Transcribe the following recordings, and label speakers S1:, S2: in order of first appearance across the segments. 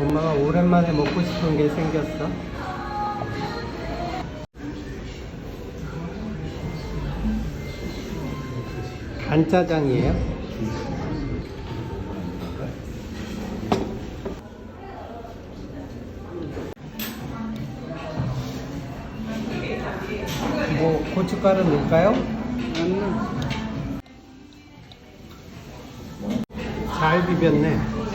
S1: 엄마가 오랜만에 먹고 싶은 게 생겼어. 간짜장이에요? 뭐 고춧가루 넣을까요? 잘 비볐네.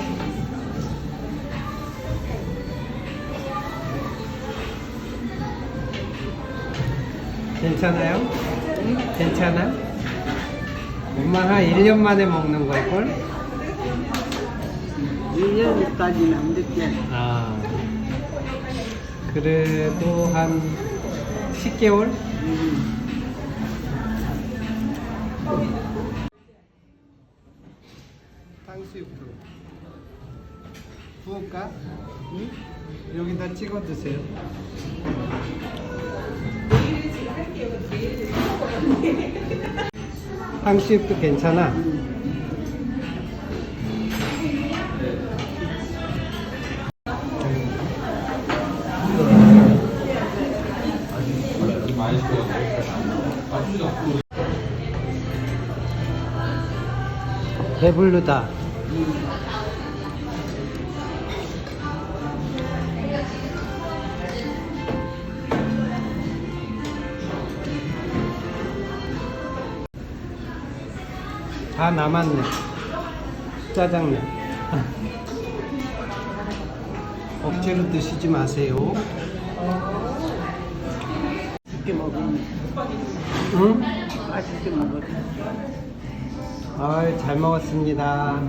S1: 괜찮아요? 괜찮아? 엄마 한 1년 만에 먹는 걸걸?
S2: 1년까지는 안 됐지.
S1: 아. 그래도 한 10개월? 탕수육도 부을까? 응? 여기다 찍어 드세요. 탕수육도 괜찮아. 배불르다. 다 남았네. 짜장면. 억지로 드시지 마세요.
S2: 맛있게 먹으면
S1: 응?
S2: 맛있게 먹어.
S1: 아, 잘 먹었습니다.